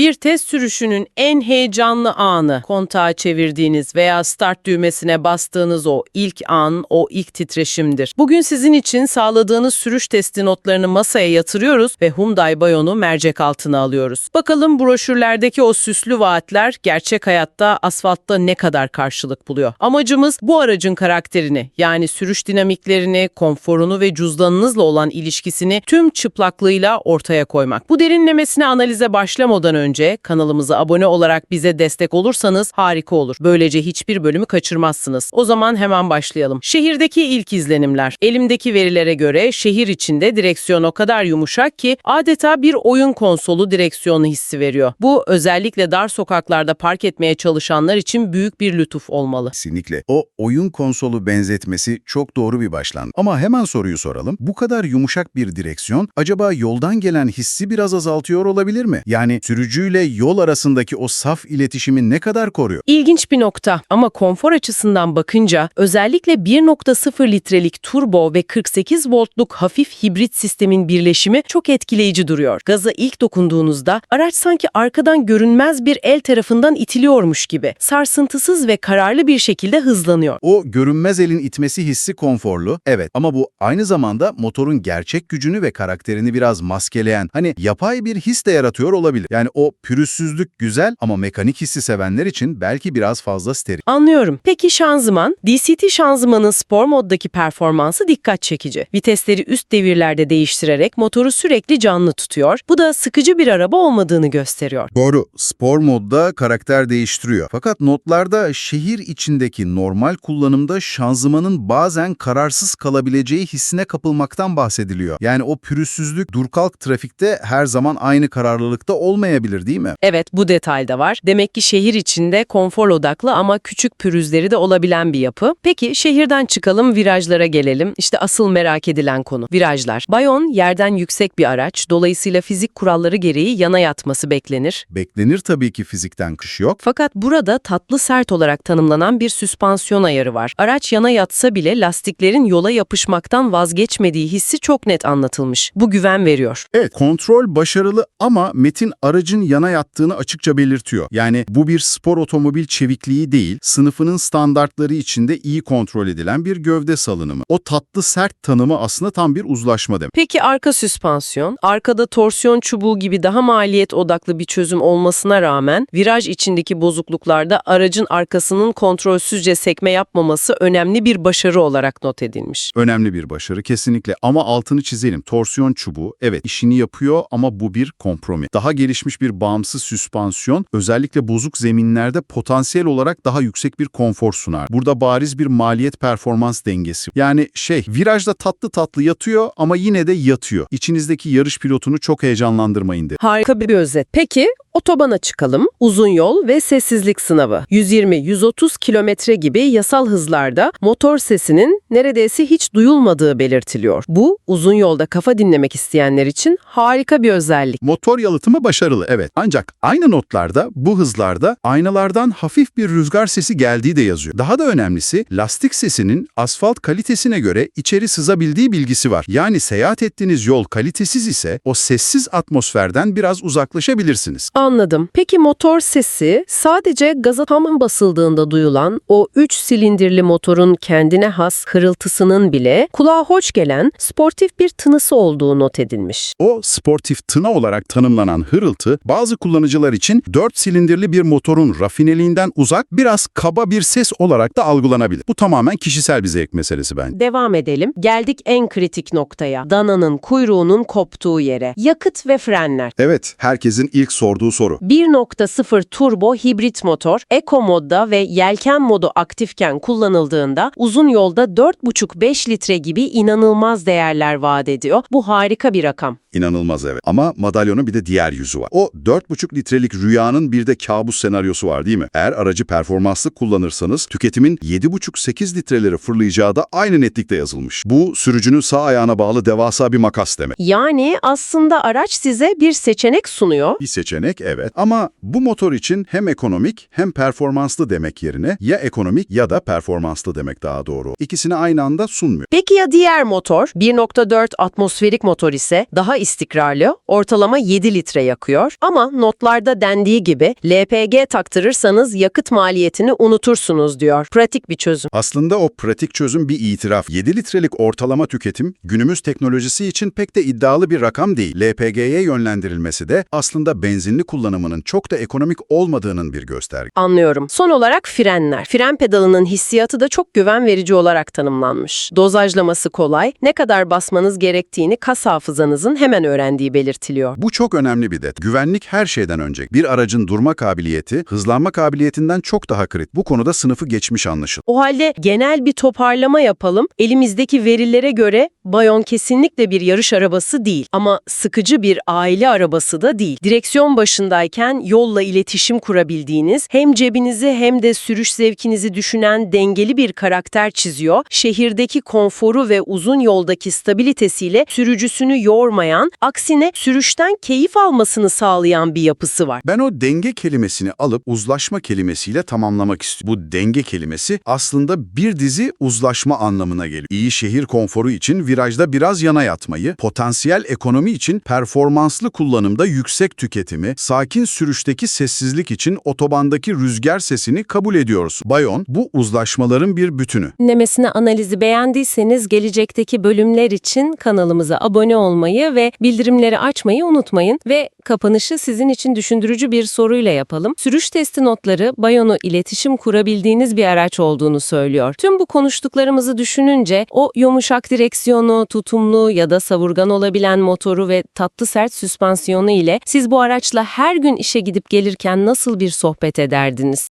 Bir test sürüşünün en heyecanlı anı, kontağı çevirdiğiniz veya start düğmesine bastığınız o ilk an, o ilk titreşimdir. Bugün sizin için sağladığınız sürüş testi notlarını masaya yatırıyoruz ve Hyundai Bayon'u mercek altına alıyoruz. Bakalım broşürlerdeki o süslü vaatler gerçek hayatta asfaltta ne kadar karşılık buluyor. Amacımız bu aracın karakterini yani sürüş dinamiklerini, konforunu ve cüzdanınızla olan ilişkisini tüm çıplaklığıyla ortaya koymak. Bu derinlemesine analize başlamadan önce kanalımıza abone olarak bize destek olursanız harika olur. Böylece hiçbir bölümü kaçırmazsınız. O zaman hemen başlayalım. Şehirdeki ilk izlenimler. Elimdeki verilere göre şehir içinde direksiyon o kadar yumuşak ki adeta bir oyun konsolu direksiyonu hissi veriyor. Bu özellikle dar sokaklarda park etmeye çalışanlar için büyük bir lütuf olmalı. Kesinlikle. O oyun konsolu benzetmesi çok doğru bir başlangıç. Ama hemen soruyu soralım. Bu kadar yumuşak bir direksiyon acaba yoldan gelen hissi biraz azaltıyor olabilir mi? Yani sürücüyle yol arasındaki o saf iletişimi ne kadar koruyor? İlginç bir nokta ama konfor açısından bakınca özellikle 1.0 litrelik turbo ve 48 voltluk hafif hibrit sistemin birleşimi çok etkileyici duruyor. Gaza ilk dokunduğunuzda araç sanki arkadan görünmez bir el tarafından itiliyormuş gibi sarsıntısız ve kararlı bir şekilde hızlanıyor. O görünmez elin itmesi hissi konforlu, evet ama bu aynı zamanda motorun gerçek gücünü ve karakterini biraz maskeleyen, hani yapay bir his de yaratıyor olabilir. Yani o pürüzsüzlük güzel ama mekanik hissi sevenler için belki biraz fazla steril. Anlıyorum. Peki şanzıman? DCT şanzımanın spor moddaki performansı dikkat çekici. Vitesleri üst devirlerde değiştirerek motoru sürekli canlı tutuyor. Bu da sıkıcı bir araba olmadığını gösteriyor. Doğru, spor modda karakter değiştiriyor. Fakat notlarda şehir içindeki normal kullanımda şanzımanın bazen kararsız kalabileceği hissine kapılmaktan bahsediliyor. Yani o pürüzsüzlük dur kalk trafikte her zaman aynı kararlılıkta olmayabilir değil mi? Evet, bu detay da var. Demek ki şehir içinde konfor odaklı ama küçük pürüzleri de olabilen bir yapı. Peki şehirden çıkalım, virajlara gelelim. İşte asıl merak edilen konu. Virajlar. Bayon yerden yüksek bir araç. Dolayısıyla fizik kuralları gereği yana yatması beklenir. Beklenir tabii ki fizikten kış yok. Fakat burada tatlı sert olarak tanımlanan bir süspansiyon ayarı var. Araç yana yatsa bile lastiklerin yola yapışmaktan vazgeçmediği hissi çok net anlatılmış. Bu güven veriyor. Evet, kontrol başarılı ama Metin aracın yana yattığını açıkça belirtiyor. Yani bu bir spor otomobil çevikliği değil, sınıfının standartları içinde iyi kontrol edilen bir gövde salınımı. O tatlı sert tanımı aslında tam bir uzlaşma demek. Peki arka süspansiyon? Arkada torsiyon çubuğu gibi daha maliyet odaklı bir çözüm olmasına rağmen viraj içindeki bozukluklarda aracın arkasının kontrolsüzce sekme yapmaması önemli bir başarı olarak not edilmiş. Önemli bir başarı kesinlikle ama altını çizelim. Torsiyon çubuğu evet işini yapıyor ama bu bir kompromi. Daha gelişmiş bir bağımsız süspansiyon özellikle bozuk zeminlerde potansiyel olarak daha yüksek bir konfor sunar. Burada bariz bir maliyet performans dengesi. Yani şey virajda tatlı tatlı yatıyor ama yine de yatıyor. İçinizdeki yarış pilotunu çok heyecanlandırmayın de. Harika bir özet. Peki otobana çıkalım. Uzun yol ve sessizlik sınavı. 120-130 kilometre gibi yasal hızlarda motor sesinin neredeyse hiç duyulmadığı belirtiliyor. Bu uzun yolda kafa dinlemek isteyenler için harika bir özellik. Motor yalıtımı başarılı evet. Ancak aynı notlarda bu hızlarda aynalardan hafif bir rüzgar sesi geldiği de yazıyor. Daha da önemlisi lastik sesinin asfalt kalitesine göre içeri sızabildiği bilgisi var. Yani seyahat ettiğiniz yol kalitesiz ise o sessiz atmosferden biraz uzaklaşabilirsiniz. Anladım. Peki motor sesi sadece gaza tam basıldığında duyulan o 3 silindirli motorun kendine has hırıltısının bile kulağa hoş gelen sportif bir tınısı olduğu not edilmiş. O sportif tına olarak tanımlanan hırıltı bazı kullanıcılar için 4 silindirli bir motorun rafineliğinden uzak biraz kaba bir ses olarak da algılanabilir. Bu tamamen kişisel bir zevk meselesi bence. Devam edelim. Geldik en kritik noktaya. Dananın kuyruğunun koptuğu yere. Yakıt ve frenler. Evet, herkesin ilk sorduğu soru. 1.0 turbo hibrit motor, Eco modda ve yelken modu aktifken kullanıldığında uzun yolda 4,5-5 litre gibi inanılmaz değerler vaat ediyor. Bu harika bir rakam. İnanılmaz evet. Ama madalyonun bir de diğer yüzü var. O 4,5 litrelik rüyanın bir de kabus senaryosu var değil mi? Eğer aracı performanslı kullanırsanız tüketimin 7,5-8 litreleri fırlayacağı da aynı netlikte yazılmış. Bu sürücünün sağ ayağına bağlı devasa bir makas demek. Yani aslında araç size bir seçenek sunuyor. Bir seçenek evet ama bu motor için hem ekonomik hem performanslı demek yerine ya ekonomik ya da performanslı demek daha doğru. İkisini aynı anda sunmuyor. Peki ya diğer motor? 1.4 atmosferik motor ise daha istikrarlı, ortalama 7 litre yakıyor. Ama notlarda dendiği gibi LPG taktırırsanız yakıt maliyetini unutursunuz diyor. Pratik bir çözüm. Aslında o pratik çözüm bir itiraf. 7 litrelik ortalama tüketim günümüz teknolojisi için pek de iddialı bir rakam değil. LPG'ye yönlendirilmesi de aslında benzinli kullanımının çok da ekonomik olmadığının bir gösterge. Anlıyorum. Son olarak frenler. Fren pedalının hissiyatı da çok güven verici olarak tanımlanmış. Dozajlaması kolay, ne kadar basmanız gerektiğini kas hafızanızın hemen öğrendiği belirtiliyor. Bu çok önemli bir det. Güvenlik her şeyden önce. Bir aracın durma kabiliyeti, hızlanma kabiliyetinden çok daha kritik. Bu konuda sınıfı geçmiş anlaşıldı. O halde genel bir toparlama yapalım. Elimizdeki verilere göre Bayon kesinlikle bir yarış arabası değil ama sıkıcı bir aile arabası da değil. Direksiyon başındayken yolla iletişim kurabildiğiniz, hem cebinizi hem de sürüş zevkinizi düşünen dengeli bir karakter çiziyor. Şehirdeki konforu ve uzun yoldaki stabilitesiyle sürücüsünü yormayan, aksine sürüşten keyif almasını sağlayan bir yapısı var. Ben o denge kelimesini alıp uzlaşma kelimesiyle tamamlamak istiyorum. Bu denge kelimesi aslında bir dizi uzlaşma anlamına geliyor. İyi şehir konforu için virajda biraz yana yatmayı, potansiyel ekonomi için performanslı kullanımda yüksek tüketimi, sakin sürüşteki sessizlik için otobandaki rüzgar sesini kabul ediyoruz. Bayon bu uzlaşmaların bir bütünü. Dinlemesine analizi beğendiyseniz gelecekteki bölümler için kanalımıza abone olmayı bildirimleri açmayı unutmayın ve kapanışı sizin için düşündürücü bir soruyla yapalım. Sürüş testi notları Bayon'u iletişim kurabildiğiniz bir araç olduğunu söylüyor. Tüm bu konuştuklarımızı düşününce o yumuşak direksiyonu, tutumlu ya da savurgan olabilen motoru ve tatlı sert süspansiyonu ile siz bu araçla her gün işe gidip gelirken nasıl bir sohbet ederdiniz?